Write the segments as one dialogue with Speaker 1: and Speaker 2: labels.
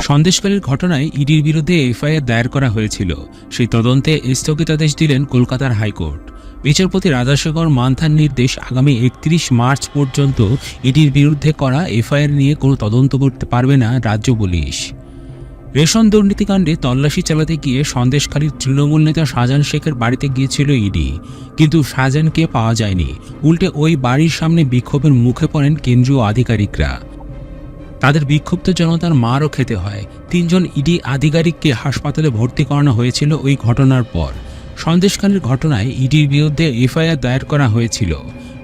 Speaker 1: সন্দেশকারীর ঘটনায় ইডির বিরুদ্ধে এফআইআর দায়ের করা হয়েছিল। সেই তদন্তে স্থগিতাদেশ দিলেন কলকাতার হাইকোর্ট। বিচারপতি রাজাশেখর মান্থার নির্দেশ আগামী একত্রিশ মার্চ পর্যন্ত ইডির বিরুদ্ধে করা এফআইআর নিয়ে কোনো তদন্ত করতে পারবে না রাজ্য পুলিশ। রেশন দুর্নীতিকাণ্ডে তল্লাশি চালাতে গিয়ে সন্দেশখালীর তৃণমূল নেতা শাহজাহান শেখের বাড়িতে গিয়েছিল ইডি। কিন্তু শাহজাহানকে পাওয়া যায়নি। উল্টে ওই বাড়ির সামনে বিক্ষোভের মুখে পড়েন কেন্দ্রীয় আধিকারিকরা। তাদের বিক্ষুব্ধ জনতার মারও খেতে হয়। তিনজন ইডি আধিকারিককে হাসপাতালে ভর্তি করানো হয়েছিল ওই ঘটনার পর। সন্দেশখালীর ঘটনায় ইডির বিরুদ্ধে এফআইআর দায়ের করা হয়েছিল।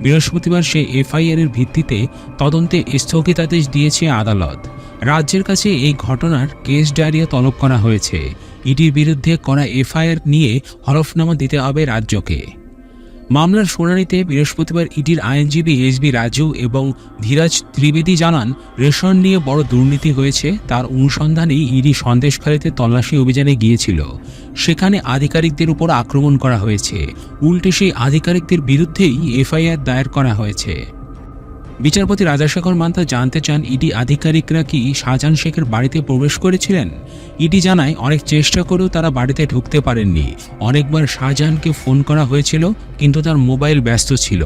Speaker 1: বৃহস্পতিবার সে এফআইআর এর ভিত্তিতে তদন্তে স্থগিতাদেশ দিয়েছে আদালত। রাজ্যের কাছে এই ঘটনার কেস ডায়েরিয়া তলব করা হয়েছে। ইডির বিরুদ্ধে করা এফআইআর নিয়ে হলফনামা দিতে হবে রাজ্যকে। মামলার শুনানিতে বৃহস্পতিবার ইডির আইনজীবী এস বি রাজু এবং ধীরাজ ত্রিবেদী জানান, রেশন নিয়ে বড় দুর্নীতি হয়েছে, তার অনুসন্ধানেই ইডি সন্দেশখালীতে তল্লাশি অভিযানে গিয়েছিল। সেখানে আধিকারিকদের উপর আক্রমণ করা হয়েছে। উল্টে সেই আধিকারিকদের বিরুদ্ধেই এফআইআর দায়ের করা হয়েছে। বিচারপতি রাজাশেখর মান্তা জানতে চান ইডি আধিকারিকরা কি শাহজাহান শেখের বাড়িতে প্রবেশ করেছিলেন? ইডি জানায়, অনেক চেষ্টা করেও তারা বাড়িতে ঢুকতে পারেননি। অনেকবার শাহজাহানকে ফোন করা হয়েছিল, কিন্তু তার মোবাইল ব্যস্ত ছিল।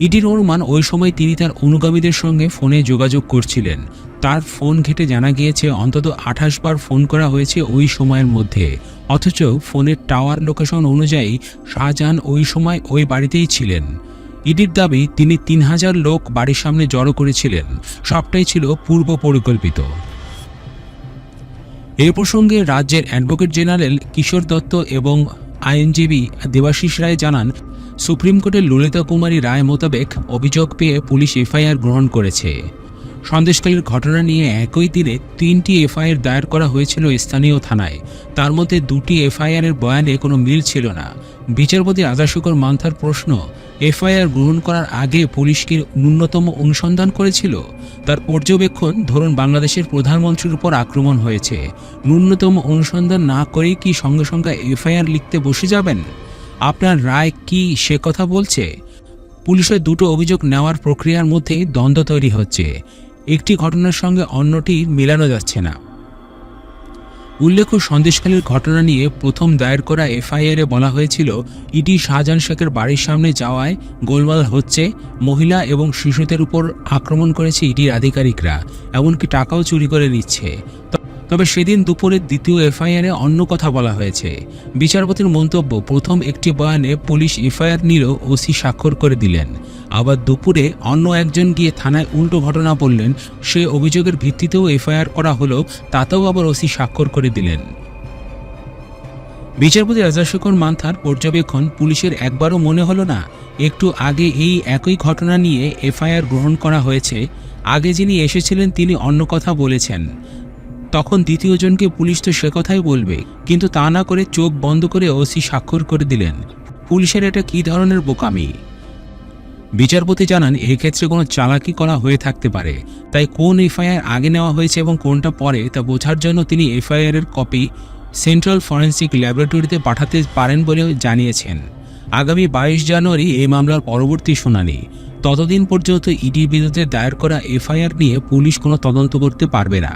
Speaker 1: ইডির অনুমান, ওই সময় তিনি তার অনুগামীদের সঙ্গে ফোনে যোগাযোগ করছিলেন। তার ফোন ঘেটে জানা গিয়েছে, অন্তত আঠাশ বার ফোন করা হয়েছে ওই সময়ের মধ্যে। অথচ ফোনের টাওয়ার লোকেশন অনুযায়ী শাহজাহান ওই সময় ওই বাড়িতেই ছিলেন। ইডির দাবি, তিনি তিন হাজার লোক বাড়ির সামনে জড়ো করেছিলেন। সবটাই ছিল পূর্ব পরিকল্পিত। এ প্রসঙ্গে রাজ্যের অ্যাডভোকেট জেনারেল কিশোর দত্ত এবং আইনজীবী দেবাশিস রায় জানান, সুপ্রিম কোর্টের ললিতা কুমারী রায় মোতাবেক অভিযোগ পেয়ে পুলিশ এফআইআর গ্রহণ করেছে। সন্দেশকালীর ঘটনা নিয়ে একই দিনে তিনটি এফআইআর দায়ের করা হয়েছিল স্থানীয় থানায়। তার মধ্যে দুটি এফআইআর এর বয়ানে কোনো মিল ছিল না। বিচারপতি আদাশুকর মান্থার প্রশ্ন এফআইআর গ্রহণ করার আগে পুলিশ কি ন্যূনতম অনুসন্ধান করেছিল। তার পর্যবেক্ষণ ধরুন বাংলাদেশের প্রধানমন্ত্রীর উপর আক্রমণ হয়েছে। ন্যূনতম অনুসন্ধান না করেই কি সঙ্গে সঙ্গে এফআইআর লিখতে বসে যাবেন? আপনার রায় কি সে কথা বলছে? পুলিশের দুটো অভিযোগ নেওয়ার প্রক্রিয়ার মধ্যে দ্বন্দ্ব তৈরি হচ্ছে। একটি ঘটনার সঙ্গে অন্যটি মেলানো যাচ্ছে না। উল্লেখ্য সন্দেশখালীর ঘটনা নিয়ে প্রথম দায়ের করা এফআইআরে বলা হয়েছিল, ইডি শাহজাহান শেখের বাড়ির সামনে যাওয়ায় গোলমাল হচ্ছে, মহিলা এবং শিশুদের উপর আক্রমণ করেছে ইডির আধিকারিকরা, এমনকি টাকাও চুরি করে নিচ্ছে। তবে সেদিন দুপুরের দ্বিতীয় এফআইআরে অন্য কথা বলা হয়েছে। বিচারপতির মন্তব্য, প্রথম একটি বয়ানে পুলিশ এফআইআর নিল ওসি স্বাক্ষর করে দিলেন। আবার দুপুরে অন্য একজন গিয়ে থানায় উল্টো ঘটনা বললেন, সে অভিযোগের ভিত্তিতেও এফআইআর করা হলো, তাতেও আবার ওসি স্বাক্ষর করে দিলেন। বিচারপতি রাজাশেখর মান্থার পর্যবেক্ষণ, পুলিশের একবারও মনে হলো না, একটু আগে এই একই ঘটনা নিয়ে এফআইআর গ্রহণ করা হয়েছে। আগে যিনি এসেছিলেন, তিনি অন্য কথা বলেছেন। তখন দ্বিতীয়জনকে পুলিশ তো সে কথাই বলবে, কিন্তু তা না করে চোখ বন্ধ করে ওসি স্বাক্ষর করে দিলেন। পুলিশের এটা কী ধরনের বোকামি? বিচারপতি জানান এক্ষেত্রে কোনো চালাকি করা হয়ে থাকতে পারে। তাই কোন এফআইআর আগে নেওয়া হয়েছে এবং কোনটা পরে, তা বোঝার জন্য তিনি এফআইআর এর কপি সেন্ট্রাল ফরেন্সিক ল্যাবরেটরিতে পাঠাতে পারেন বলেও জানিয়েছেন। আগামী বাইশ জানুয়ারি এই মামলার পরবর্তী শুনানি। ততদিন পর্যন্ত ইডির বিরুদ্ধে দায়ের করা এফআইআর নিয়ে পুলিশ কোনো তদন্ত করতে পারবে না।